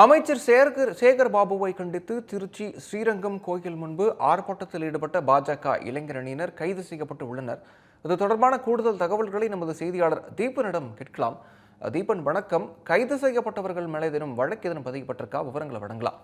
அமைச்சர் சேகர் சேகர் பாபுவை கண்டித்து திருச்சி ஸ்ரீரங்கம் கோயில் முன்பு ஆர்ப்பாட்டத்தில் ஈடுபட்ட பாஜக இளைஞரணியினர் கைது செய்யப்பட்டு உள்ளனர். இது தொடர்பான கூடுதல் தகவல்களை நமது செய்தியாளர் தீபனிடம் கேட்கலாம். தீபன் வணக்கம். கைது செய்யப்பட்டவர்கள் மேலே தினம் வழக்கு எதனும் பதிக்கப்பட்டிருக்கா விவரங்களை வழங்கலாம்.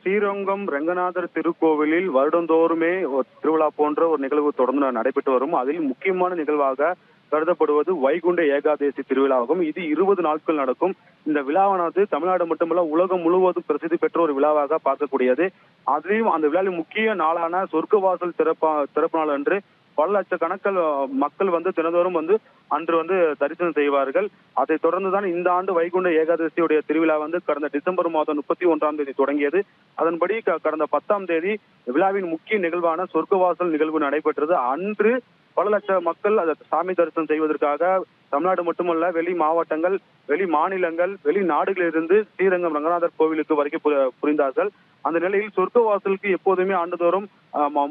ஸ்ரீரங்கம் ரங்கநாதர் திருக்கோவிலில் வருடந்தோறுமே ஒரு திருவிழா போன்ற ஒரு நிகழ்வு தொடர்ந்து நடைபெற்று வரும். அதில் முக்கியமான நிகழ்வாக கருதப்படுவது வைகுண்ட ஏகாதேசி திருவிழாவாகும். இது இருபது நாட்கள் நடக்கும். இந்த விழாவானது தமிழ்நாடு மட்டுமல்ல உலகம் முழுவதும் பிரசித்தி பெற்ற ஒரு விழாவாக பார்க்கக்கூடியது. அதிலும் அந்த விழாவின் முக்கிய நாளான சொர்க்கவாசல் திறப்பா திறப்பு நாள் அன்று பல லட்சக்கணக்கில் மக்கள் வந்து தினந்தோறும் வந்து அன்று வந்து தரிசனம் செய்வார்கள். அதை தொடர்ந்துதான் இந்த ஆண்டு வைகுண்ட ஏகாதசியுடைய திருவிழா வந்து கடந்த டிசம்பர் மாதம் முப்பத்தி ஒன்றாம் தேதி தொடங்கியது. அதன்படி கடந்த பத்தாம் தேதி விழாவின் முக்கிய நிகழ்வான சொர்க்கவாசல் நிகழ்வு நடைபெற்றது. அன்று பல லட்சம் மக்கள் அதை சாமி தரிசனம் செய்வதற்காக தமிழ்நாடு மட்டுமல்ல வெளி மாவட்டங்கள் வெளி மாநிலங்கள் வெளி நாடுகளிலிருந்து ஸ்ரீரங்கம் ரங்கநாதர் கோவிலுக்கு வருகை புரிந்தார்கள். அந்த நிலையில் சொர்க்கவாசலுக்கு எப்போதுமே ஆண்டுதோறும்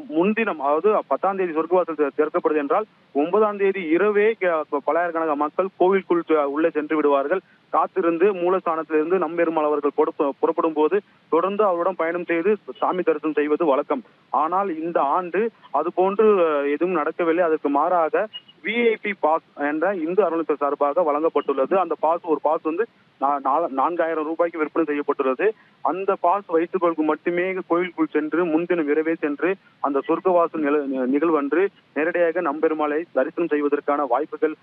முன்தினம் அதாவது பத்தாம் தேதி சொர்க்கவாசல் திறக்கப்படுது என்றால் ஒன்பதாம் தேதி இரவே க- பல்லாயிரக்கணக்கான மக்கள் கோவிலுக்குள் உள்ளே சென்று விடுவார்கள். காத்திருந்து மூலஸ்தானத்திலிருந்து நம்பெருமாள் அவர்கள் புறப்படும் போது தொடர்ந்து அவருடன் பயணம் செய்து சாமி தரிசனம் செய்வது வழக்கம். ஆனால் இந்த ஆண்டு அது போன்று எதுவும் நடக்கவில்லை. அதற்கு மாறாக விஐபி பாஸ் என்ற இந்து அறநிலையத்துறை சார்பாக வழங்கப்பட்டுள்ளது. அந்த பாஸ் ஒரு பாஸ் வந்து நான்காயிரம் ரூபாய்க்கு விற்பனை செய்யப்பட்டுள்ளது. அந்த பாஸ் வைத்துக்கொள்ளுக்கு மட்டுமே கோயிலுக்குள் சென்று முன்தினம் இரவே சென்று அந்த சொர்க்கவாசல் நில- நிகழ்வன்று நேரடியாக நம்பெருமாளை தரிசனம் செய்வதற்கான வாய்ப்புகள்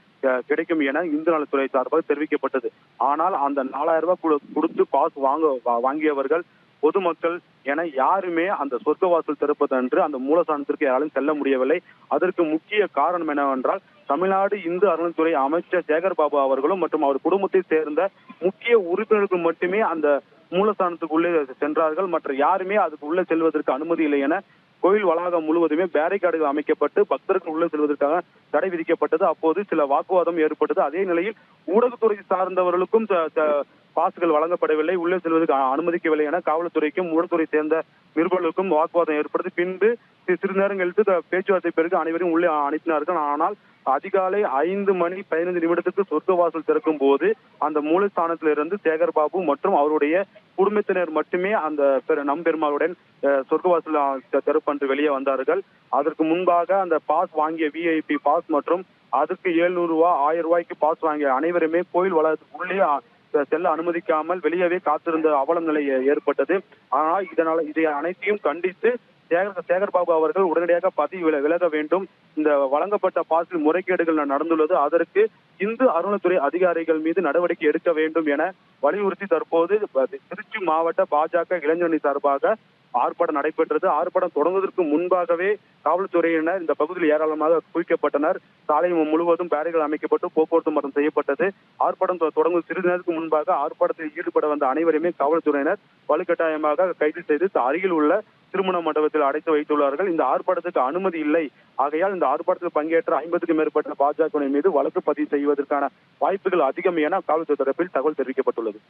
கிடைக்கும் என இந்து நலத்துறை சார்பாக தெரிவிக்கப்பட்டது. ஆனால் அந்த நாலாயிரம் ரூபாய் கொடுத்து பாஸ் வாங்க வாங்கியவர்கள் பொதுமக்கள் என யாருமே அந்த சொர்க்கவாசல் திறப்பதன்று அந்த மூலஸ்தானத்திற்கு யாராலும் செல்ல முடியவில்லை. அதற்கு முக்கிய காரணம் என்னவென்றால் தமிழ்நாடு இந்து அறநிலைத்துறை அமைச்சர் சேகர் பாபு அவர்களும் மற்றும் அவர் குடும்பத்தை சேர்ந்த முக்கிய உறுப்பினர்கள் மட்டுமே அந்த மூலஸ்தானத்துக்குள்ளே சென்றார்கள். மற்ற யாருமே அதுக்கு உள்ளே செல்வதற்கு அனுமதி இல்லை என கோயில் வளாகம் முழுவதுமே பேரிகார்டுகள் அமைக்கப்பட்டு பக்தர்கள் உள்ளே செல்வதற்காக தடை விதிக்கப்பட்டது. அப்போது சில வாக்குவாதம் ஏற்பட்டது. அதே நிலையில் ஊடகத்துறை சார்ந்தவர்களுக்கும் பாசுகள் வழங்கப்படவில்லை. உள்ளே செல்வதற்கு அனுமதிக்கவில்லை என காவல்துறைக்கும் உடல்துறை சேர்ந்த நிருபர்களுக்கும் வாக்குவாதம் ஏற்படுத்தி பின்பு சிறு சிறிது நேரம் கழித்து பேச்சுவார்த்தை பிறகு அனைவரும் உள்ளே அனுப்பினார்கள். ஆனால் அதிகாலை ஐந்து மணி பதினைந்து நிமிடத்துக்கு சொர்க்கவாசல் திறக்கும் போது அந்த மூலஸ்தானத்திலிருந்து சேகர் பாபு மற்றும் அவருடைய குடும்பத்தினர் மட்டுமே அந்த நம்பெருமாளுடன் அஹ், சொர்க்கவாசல் திறப்பன்று வெளியே வந்தார்கள். அதற்கு முன்பாக அந்த பாஸ் வாங்கிய விஐபி பாஸ் மற்றும் அதற்கு எழுநூறு ரூபாய் ஆயிரம் ரூபாய்க்கு பாஸ் வாங்கிய அனைவருமே கோயில் வளாகத்துக்கு உள்ளே செல்ல அனுமதிக்காமல் வெளியவே காத்திருந்த அவலம் நிலை ஏற்பட்டது. ஆனால் இதனால் இதை அனைத்தையும் கண்டித்து சேகர் சேகர் பாபு அவர்கள் உடனடியாக பதவி விலக வேண்டும். இந்த வழங்கப்பட்ட பாசில் முறைகேடுகள் நடந்துள்ளது. அதற்கு இந்து அருணத்துறை அதிகாரிகள் மீது நடவடிக்கை எடுக்க வேண்டும் என வலியுறுத்தி தற்போது திருச்சி மாவட்ட பாஜக இளைஞரணி சார்பாக ஆர்ப்பாட்டம் நடைபெற்றது. ஆர்ப்பாட்டம் தொடங்குவதற்கு முன்பாகவே காவல்துறையினர் இந்த பகுதியில் ஏராளமாக குவிக்கப்பட்டனர். சாலை முழுவதும் பேரிகள் அமைக்கப்பட்டு போக்குவரத்து மாற்றம் செய்யப்பட்டது. ஆர்ப்பாட்டம் தொடங்கும் சிறிது நேரத்துக்கு முன்பாக ஆர்ப்பாட்டத்தில் ஈடுபட வந்த அனைவருமே காவல்துறையினர் வலுக்கட்டாயமாக கைது செய்து அருகில் உள்ள திருமண மண்டபத்தில் அடைத்து வைத்துள்ளார்கள். இந்த ஆர்ப்பாட்டத்துக்கு அனுமதி இல்லை. ஆகையால் இந்த ஆர்ப்பாட்டத்தில் பங்கேற்ற ஐம்பதுக்கும் மேற்பட்ட பாஜக மீது வழக்கு பதிவு செய்வதற்கான வாய்ப்புகள் அதிகம் என காவல்துறை தரப்பில் தகவல் தெரிவிக்கப்பட்டுள்ளது.